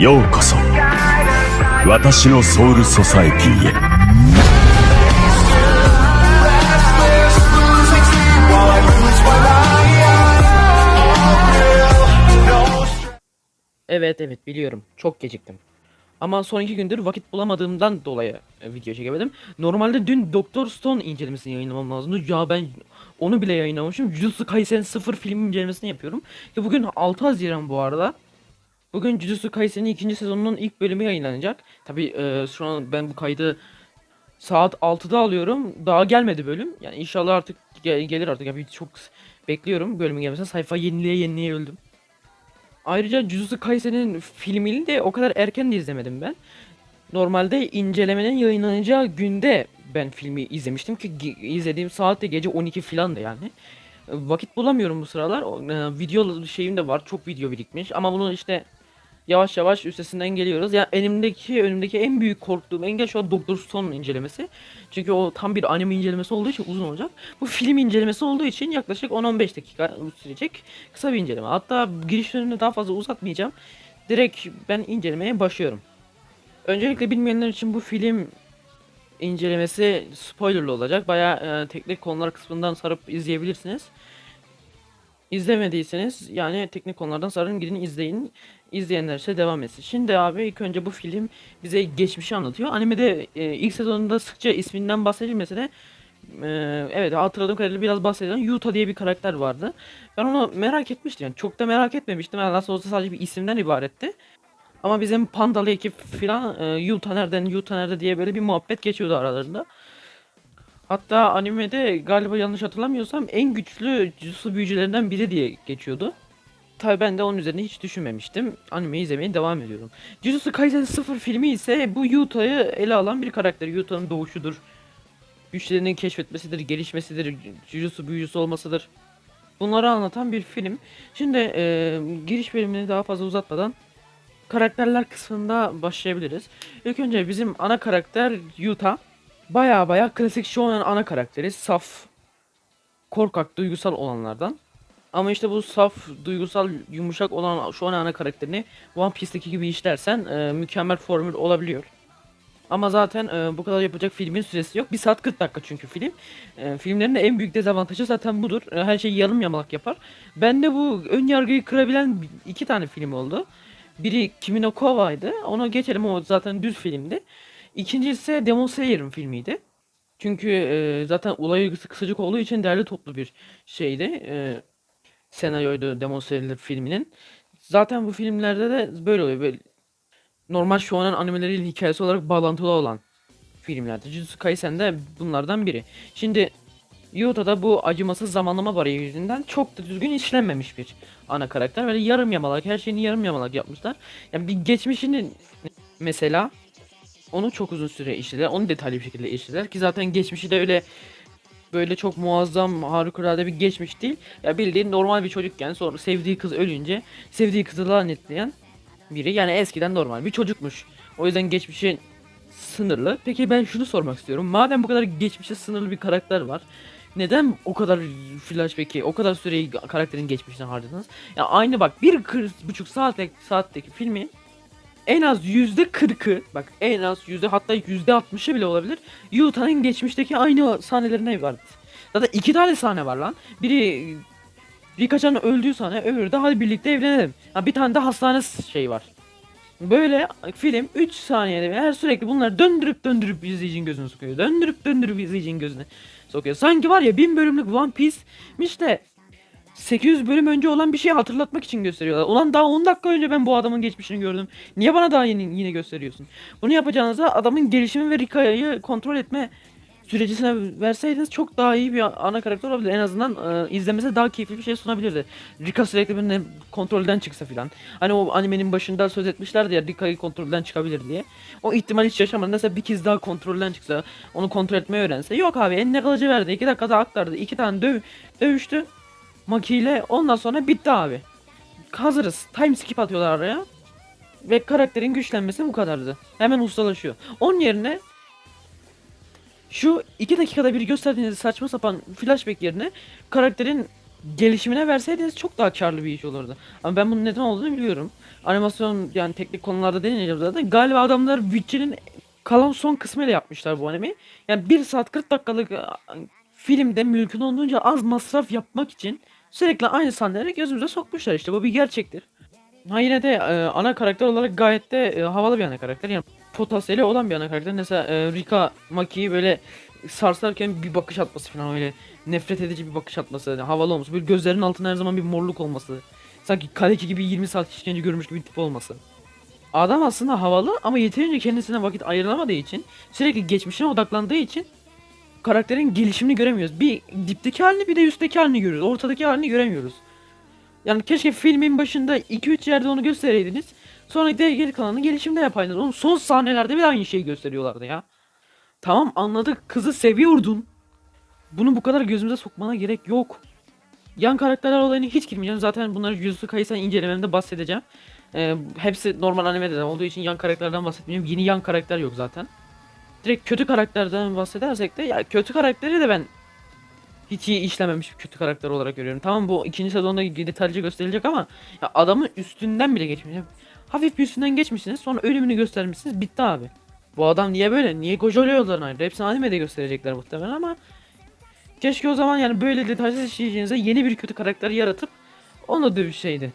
ようこそ私のソウルソサエティへ Evet evet biliyorum. Çok geciktim. Ama son iki gündür vakit bulamadığımdan dolayı e, video çekemedim. Normalde dün Doktor Stone incelemesini yayınlamam lazımdı. Ya ben onu bile yayınlamamışım. Jujutsu Kaisen 0 film incelemesini yapıyorum. Ki bugün 6 Haziran bu arada. Bugün Jujutsu Kaisen'in ikinci sezonunun ilk bölümü yayınlanacak. Tabi e, şu an ben bu kaydı saat 6'da alıyorum. Daha gelmedi bölüm. Yani inşallah artık gel- gelir artık. Yani çok bekliyorum bölümün gelmesine. Sayfa yenileye yenileye öldüm. Ayrıca Jujutsu Kaisen'in filmini de o kadar erken de izlemedim ben. Normalde incelemenin yayınlanacağı günde ben filmi izlemiştim ki izlediğim saat de gece 12 falan da yani. Vakit bulamıyorum bu sıralar. E, video şeyim de var. Çok video birikmiş ama bunu işte yavaş yavaş üstesinden geliyoruz. Yani elimdeki önümdeki en büyük korktuğum engel şu an Doktor Stone incelemesi. Çünkü o tam bir anime incelemesi olduğu için uzun olacak. Bu film incelemesi olduğu için yaklaşık 10-15 dakika sürecek kısa bir inceleme. Hatta girişlerini daha fazla uzatmayacağım. Direkt ben incelemeye başlıyorum. Öncelikle bilmeyenler için bu film incelemesi spoilerlı olacak. Bayağı e, teknik konular kısmından sarıp izleyebilirsiniz. İzlemediyseniz yani teknik konulardan sarın gidin izleyin. İzleyenler ise devam etsin. Şimdi abi ilk önce bu film bize geçmişi anlatıyor. Animede e, ilk sezonunda sıkça isminden bahsedilmese de e, evet hatırladığım kadarıyla biraz bahsedilen Yuta diye bir karakter vardı. Ben onu merak etmiştim. Yani çok da merak etmemiştim. Yani nasıl olsa sadece bir isimden ibaretti. Ama bizim Pandalı ekip filan e, Yuta nereden Yuta nerede diye böyle bir muhabbet geçiyordu aralarında. Hatta animede galiba yanlış hatırlamıyorsam en güçlü Jutsu büyücülerinden biri diye geçiyordu. Tabi ben de onun üzerine hiç düşünmemiştim. Animeyi izlemeye devam ediyorum. Jujutsu Kaisen 0 filmi ise bu Yuta'yı ele alan bir karakter. Yuta'nın doğuşudur. Güçlerini keşfetmesidir, gelişmesidir, Jujutsu büyücüsü olmasıdır. Bunları anlatan bir film. Şimdi e, giriş bölümünü daha fazla uzatmadan karakterler kısmında başlayabiliriz. İlk önce bizim ana karakter Yuta. Baya baya klasik shonen ana karakteri. Saf, korkak, duygusal olanlardan. Ama işte bu saf, duygusal, yumuşak olan shonen ana karakterini One Piece'teki gibi işlersen e, mükemmel formül olabiliyor. Ama zaten e, bu kadar yapacak filmin süresi yok. 1 saat 40 dakika çünkü film. E, filmlerin en büyük dezavantajı zaten budur. E, her şeyi yarım yamalak yapar. Ben de bu ön yargıyı kırabilen bi- iki tane film oldu. Biri Kimi no Kawa'ydı. Ona geçelim o zaten düz filmdi. İkincisi Demon Slayer'ın filmiydi. Çünkü e, zaten olay örgüsü kısacık olduğu için derli toplu bir şeydi. E, senaryoydu Demon Slayer filminin. Zaten bu filmlerde de böyle oluyor. Böyle normal shonen animeleriyle hikayesi olarak bağlantılı olan filmlerdi. Jujutsu Kaisen de bunlardan biri. Şimdi Yuta'da bu acımasız zamanlama bariyeri yüzünden çok da düzgün işlenmemiş bir ana karakter. Böyle yarım yamalak, her şeyini yarım yamalak yapmışlar. Yani bir geçmişini mesela onu çok uzun süre işlediler. Onu detaylı bir şekilde işlediler ki zaten geçmişi de öyle böyle çok muazzam harikulade bir geçmiş değil. Ya bildiğin normal bir çocukken sonra sevdiği kız ölünce sevdiği kızı lanetleyen biri. Yani eskiden normal bir çocukmuş. O yüzden geçmişi sınırlı. Peki ben şunu sormak istiyorum. Madem bu kadar geçmişe sınırlı bir karakter var. Neden o kadar flashback'i, o kadar süreyi karakterin geçmişine harcadınız? Ya aynı bak bir buçuk saat saatteki filmi en az yüzde kırkı bak en az yüzde hatta yüzde altmışı bile olabilir Yuta'nın geçmişteki aynı sahnelerine vardı. Zaten iki tane sahne var lan. Biri Rikachan'ın öldüğü sahne öbürü de hadi birlikte evlenelim. Ha, bir tane de hastane şey var. Böyle film 3 saniyede her sürekli bunları döndürüp döndürüp izleyicinin gözüne sokuyor. Döndürüp döndürüp izleyicinin gözüne sokuyor. Sanki var ya 1000 bölümlük One Piece'miş de 800 bölüm önce olan bir şeyi hatırlatmak için gösteriyorlar. Ulan daha 10 dakika önce ben bu adamın geçmişini gördüm. Niye bana daha yeni yine gösteriyorsun? Bunu yapacağınıza adamın gelişimi ve Rika'yı kontrol etme sürecisine verseydiniz çok daha iyi bir ana karakter olabilir. En azından e, izlemesi daha keyifli bir şey sunabilirdi. Rika sürekli birine kontrolden çıksa filan. Hani o animenin başında söz etmişlerdi ya Rika'yı kontrolden çıkabilir diye. O ihtimal hiç yaşamadı. Mesela bir kez daha kontrolden çıksa, onu kontrol etmeyi öğrense. Yok abi eline kılıcı verdi. 2 dakikada aktardı. 2 tane döv dövüştü. Maki ile ondan sonra bitti abi. Hazırız. Time skip atıyorlar araya. Ve karakterin güçlenmesi bu kadardı. Hemen ustalaşıyor. Onun yerine şu 2 dakikada bir gösterdiğiniz saçma sapan flashback yerine karakterin gelişimine verseydiniz çok daha karlı bir iş olurdu. Ama ben bunun neden olduğunu biliyorum. Animasyon yani teknik konularda deneyeceğim zaten. Galiba adamlar bütçenin kalan son kısmıyla yapmışlar bu animeyi. Yani 1 saat 40 dakikalık filmde mümkün olduğunca az masraf yapmak için sürekli aynı sahneleri gözümüze sokmuşlar işte bu bir gerçektir. Ha yine de e, ana karakter olarak gayet de e, havalı bir ana karakter. Yani potansiyeli olan bir ana karakter. Mesela e, Rika Maki'yi böyle sarsarken bir bakış atması falan öyle nefret edici bir bakış atması, yani havalı olması, böyle gözlerinin altında her zaman bir morluk olması. Sanki Kareki gibi 20 saat işkence görmüş gibi bir tip olması. Adam aslında havalı ama yeterince kendisine vakit ayıramadığı için, sürekli geçmişine odaklandığı için karakterin gelişimini göremiyoruz. Bir dipteki halini bir de üstteki halini görüyoruz. Ortadaki halini göremiyoruz. Yani keşke filmin başında 2-3 yerde onu göstereydiniz. Sonra de geri kalanını gelişimde yapaydınız. Onun son sahnelerde bir aynı şeyi gösteriyorlardı ya. Tamam anladık kızı seviyordun. Bunu bu kadar gözümüze sokmana gerek yok. Yan karakterler olayına hiç girmeyeceğim. Zaten bunları Jujutsu Kaisen incelememde bahsedeceğim. Ee, hepsi normal animede de olduğu için yan karakterlerden bahsetmeyeceğim. Yeni yan karakter yok zaten. Direkt kötü karakterden bahsedersek de ya kötü karakteri de ben hiç iyi işlememiş bir kötü karakter olarak görüyorum. Tamam bu ikinci sezonda detaylıca gösterilecek ama ya adamın üstünden bile geçmiş. Hafif bir üstünden geçmişsiniz sonra ölümünü göstermişsiniz bitti abi. Bu adam niye böyle? Niye Gojo'lu yollarına ayrı? Hepsini animede gösterecekler muhtemelen ama keşke o zaman yani böyle detaysız işleyeceğinize yeni bir kötü karakter yaratıp onunla dövüşseydi.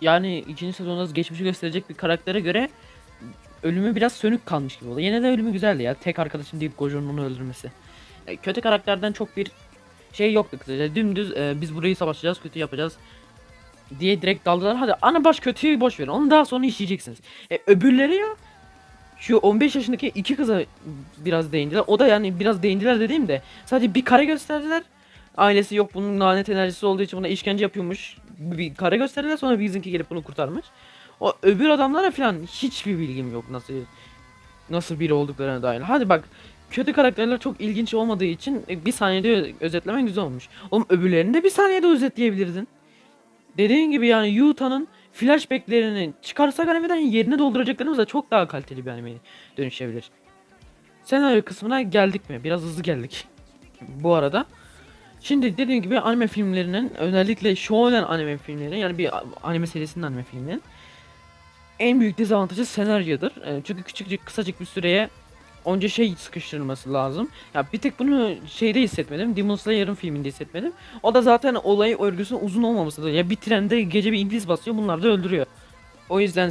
Yani ikinci sezonda geçmişi gösterecek bir karaktere göre ölümü biraz sönük kalmış gibi oldu. Yine de ölümü güzeldi ya. Tek arkadaşım değil Gojo'nun onu öldürmesi. E, kötü karakterden çok bir şey yoktu kısaca. Dümdüz e, biz burayı savaşacağız, kötü yapacağız diye direkt daldılar. Hadi ana baş kötüyü boş verin. Onu daha sonra işleyeceksiniz. E, öbürleri ya şu 15 yaşındaki iki kıza biraz değindiler. O da yani biraz değindiler dediğimde sadece bir kare gösterdiler. Ailesi yok bunun lanet enerjisi olduğu için buna işkence yapıyormuş. Bir kare gösterdiler sonra bizimki gelip bunu kurtarmış. O öbür adamlara falan hiçbir bilgim yok nasıl nasıl biri olduklarına dair. Hadi bak kötü karakterler çok ilginç olmadığı için e, bir saniyede özetlemen güzel olmuş. Oğlum öbürlerini de bir saniyede özetleyebilirdin. Dediğin gibi yani Yuta'nın flashbacklerini çıkarsak animeden yerine dolduracaklarımız da çok daha kaliteli bir animeye dönüşebilir. Senaryo kısmına geldik mi? Biraz hızlı geldik. Bu arada. Şimdi dediğim gibi anime filmlerinin özellikle shonen anime filmlerinin yani bir anime serisinin anime filmlerinin en büyük dezavantajı senaryodur. E, çünkü küçücük kısacık bir süreye onca şey sıkıştırılması lazım. Ya bir tek bunu şeyde hissetmedim. Demon Slayer'ın filminde hissetmedim. O da zaten olay örgüsünün uzun olmamasıdır. Ya bir trende gece bir İngiliz basıyor bunlar da öldürüyor. O yüzden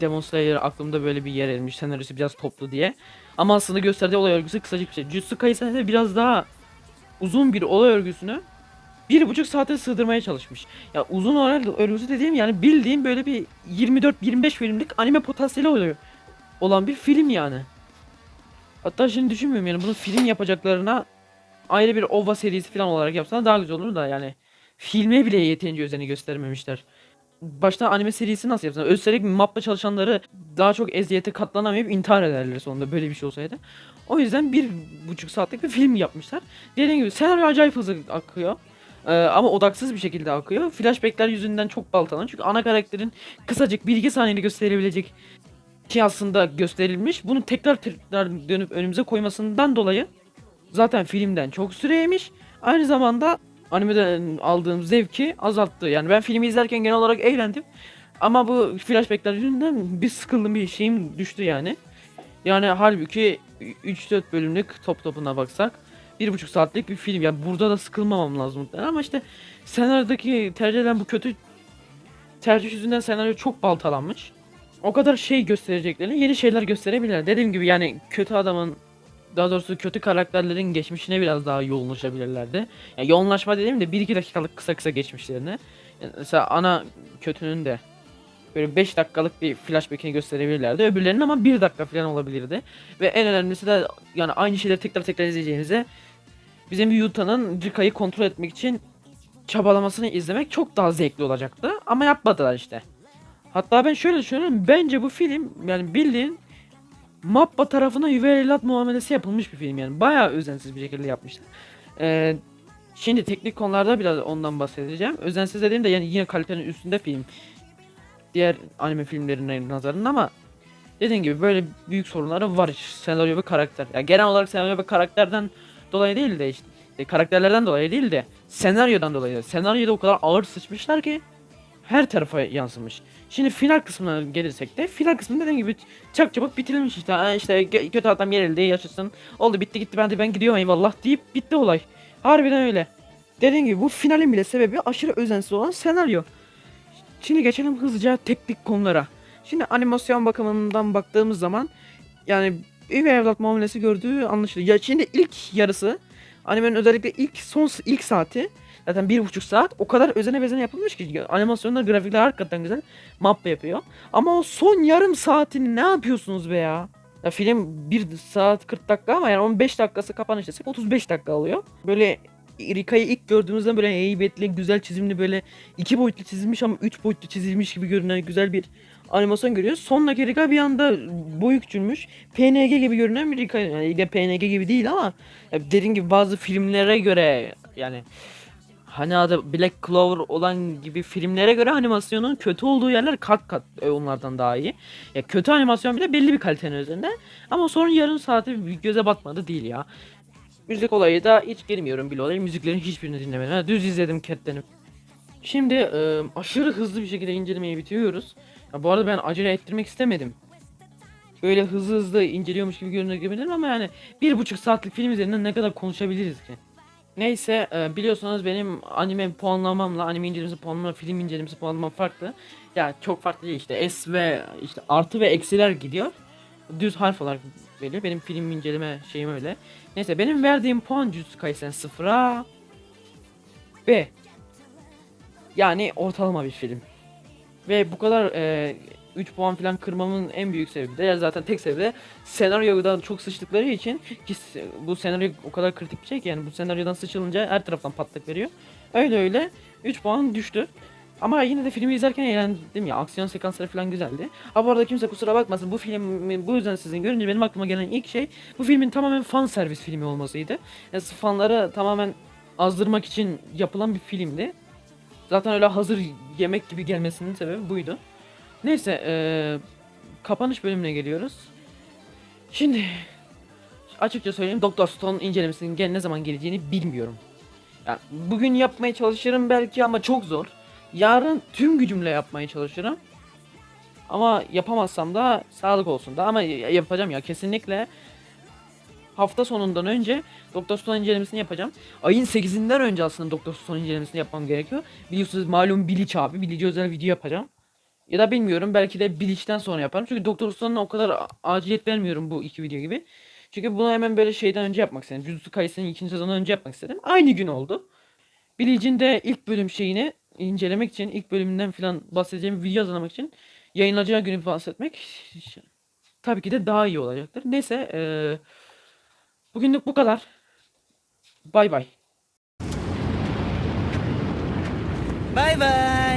Demon Slayer aklımda böyle bir yer edilmiş. Senaryosu biraz toplu diye. Ama aslında gösterdiği olay örgüsü kısacık bir şey. Jutsu Kaisen'de biraz daha uzun bir olay örgüsünü bir buçuk saate sığdırmaya çalışmış. Ya uzun olay örgüsü dediğim yani bildiğim böyle bir 24-25 filmlik anime potansiyeli oluyor. Olan bir film yani. Hatta şimdi düşünmüyorum yani bunu film yapacaklarına ayrı bir OVA serisi falan olarak yapsalar daha güzel olur da yani filme bile yeterince özeni göstermemişler. Başta anime serisi nasıl yapsınlar? Üstelik mapla çalışanları daha çok eziyete katlanamayıp intihar ederler sonunda böyle bir şey olsaydı. O yüzden bir buçuk saatlik bir film yapmışlar. Dediğim gibi senaryo acayip hızlı akıyor. Ee, ama odaksız bir şekilde akıyor. Flashbackler yüzünden çok baltalanıyor. Çünkü ana karakterin kısacık bir iki saniyede gösterebilecek şey aslında gösterilmiş. Bunu tekrar tekrar dönüp önümüze koymasından dolayı zaten filmden çok süre yemiş. Aynı zamanda animeden aldığım zevki azalttı. Yani ben filmi izlerken genel olarak eğlendim. Ama bu flashbackler yüzünden bir sıkıldım bir şeyim düştü yani. Yani halbuki 3-4 bölümlük top topuna baksak bir buçuk saatlik bir film. Yani burada da sıkılmamam lazım muhtemelen ama işte senaryodaki tercih edilen bu kötü tercih yüzünden senaryo çok baltalanmış. O kadar şey göstereceklerini yeni şeyler gösterebilirler. Dediğim gibi yani kötü adamın daha doğrusu kötü karakterlerin geçmişine biraz daha yoğunlaşabilirlerdi. Yani yoğunlaşma dediğim de 1-2 dakikalık kısa kısa geçmişlerine. Yani mesela ana kötünün de böyle 5 dakikalık bir flashback'ini gösterebilirlerdi. Öbürlerinin ama 1 dakika falan olabilirdi. Ve en önemlisi de yani aynı şeyleri tekrar tekrar izleyeceğinize bizim Yuta'nın Rika'yı kontrol etmek için çabalamasını izlemek çok daha zevkli olacaktı. Ama yapmadılar işte. Hatta ben şöyle düşünüyorum. Bence bu film yani bildiğin Mappa tarafına üvey muamelesi yapılmış bir film yani. Bayağı özensiz bir şekilde yapmışlar. Ee, şimdi teknik konularda biraz ondan bahsedeceğim. Özensiz dediğim de yani yine kalitenin üstünde film. Diğer anime filmlerine nazaran ama dediğim gibi böyle büyük sorunları var senaryo ve karakter. Yani genel olarak senaryo ve karakterden dolayı değil de işte e, karakterlerden dolayı değil de senaryodan dolayı. Senaryoda o kadar ağır sıçmışlar ki her tarafa yansımış. Şimdi final kısmına gelirsek de final kısmında dediğim gibi çak çabuk bitirilmiş işte. Ha, işte kötü adam yenildi yaşasın. Oldu bitti gitti ben de ben gidiyorum eyvallah deyip bitti olay. Harbiden öyle. Dediğim gibi bu finalin bile sebebi aşırı özensiz olan senaryo. Şimdi geçelim hızlıca teknik konulara. Şimdi animasyon bakımından baktığımız zaman yani üvey evlat muamelesi gördüğü anlaşılıyor. Ya şimdi ilk yarısı animenin özellikle ilk son ilk saati zaten bir buçuk saat o kadar özene bezene yapılmış ki animasyonlar grafikler hakikaten güzel mappa yapıyor. Ama o son yarım saatini ne yapıyorsunuz be ya? Ya film 1 saat 40 dakika ama yani 15 dakikası kapanış desek 35 dakika alıyor. Böyle Rika'yı ilk gördüğümüzde böyle heybetli, güzel çizimli böyle iki boyutlu çizilmiş ama üç boyutlu çizilmiş gibi görünen güzel bir animasyon görüyoruz. Sondaki Rika bir anda boyu küçülmüş. PNG gibi görünen bir Rika. Yani PNG gibi değil ama dediğim gibi bazı filmlere göre yani hani adı Black Clover olan gibi filmlere göre animasyonun kötü olduğu yerler kat kat e, onlardan daha iyi. Ya kötü animasyon bile belli bir kalitenin üzerinde. Ama son yarım saati göze batmadı değil ya. Müzik olayı da hiç girmiyorum bile olayı. Müziklerin hiçbirini dinlemedim. Düz izledim Cat'lerini. Şimdi e, aşırı hızlı bir şekilde incelemeyi bitiriyoruz. Ya, bu arada ben acele ettirmek istemedim. Böyle hızlı hızlı inceliyormuş gibi görünebilirim ama yani bir buçuk saatlik film üzerinden ne kadar konuşabiliriz ki? Neyse e, biliyorsunuz benim anime puanlamamla anime incelemesi puanlamamla film incelemesi puanlamam farklı. Ya çok farklı değil işte S ve işte artı ve eksiler gidiyor. Düz harf olarak veriyor. Benim film inceleme şeyim öyle. Neyse benim verdiğim puan Jujutsu Kaisen 0'a B. Yani ortalama bir film. Ve bu kadar e, 3 puan falan kırmamın en büyük sebebi de ya zaten tek sebebi de senaryodan çok sıçtıkları için ki bu senaryo o kadar kritik bir şey ki yani bu senaryodan sıçılınca her taraftan patlak veriyor. Öyle öyle 3 puan düştü. Ama yine de filmi izlerken eğlendim ya. Aksiyon sekansları falan güzeldi. Ha bu arada kimse kusura bakmasın. Bu filmi bu yüzden sizin görünce benim aklıma gelen ilk şey bu filmin tamamen fan servis filmi olmasıydı. Yani fanları tamamen azdırmak için yapılan bir filmdi. Zaten öyle hazır yemek gibi gelmesinin sebebi buydu. Neyse eee, kapanış bölümüne geliyoruz. Şimdi açıkça söyleyeyim Doktor Stone incelemesinin gel ne zaman geleceğini bilmiyorum. Yani bugün yapmaya çalışırım belki ama çok zor. Yarın tüm gücümle yapmaya çalışırım. Ama yapamazsam da sağlık olsun da ama yapacağım ya kesinlikle. Hafta sonundan önce Doktor Stone incelemesini yapacağım. Ayın 8'inden önce aslında Doktor Stone incelemesini yapmam gerekiyor. Biliyorsunuz malum Bilic abi. Bilic'e özel video yapacağım. Ya da bilmiyorum belki de Bilic'ten sonra yaparım. Çünkü Doktor Stone'a o kadar aciliyet vermiyorum bu iki video gibi. Çünkü bunu hemen böyle şeyden önce yapmak istedim. Jujutsu Kaisen'in ikinci sezonu önce yapmak istedim. Aynı gün oldu. Bilic'in de ilk bölüm şeyini incelemek için, ilk bölümünden falan bahsedeceğim video hazırlamak için yayınlanacağı günü bahsetmek tabii ki de daha iyi olacaktır. Neyse eee bugünlük bu kadar. Bay bay. Bay bay.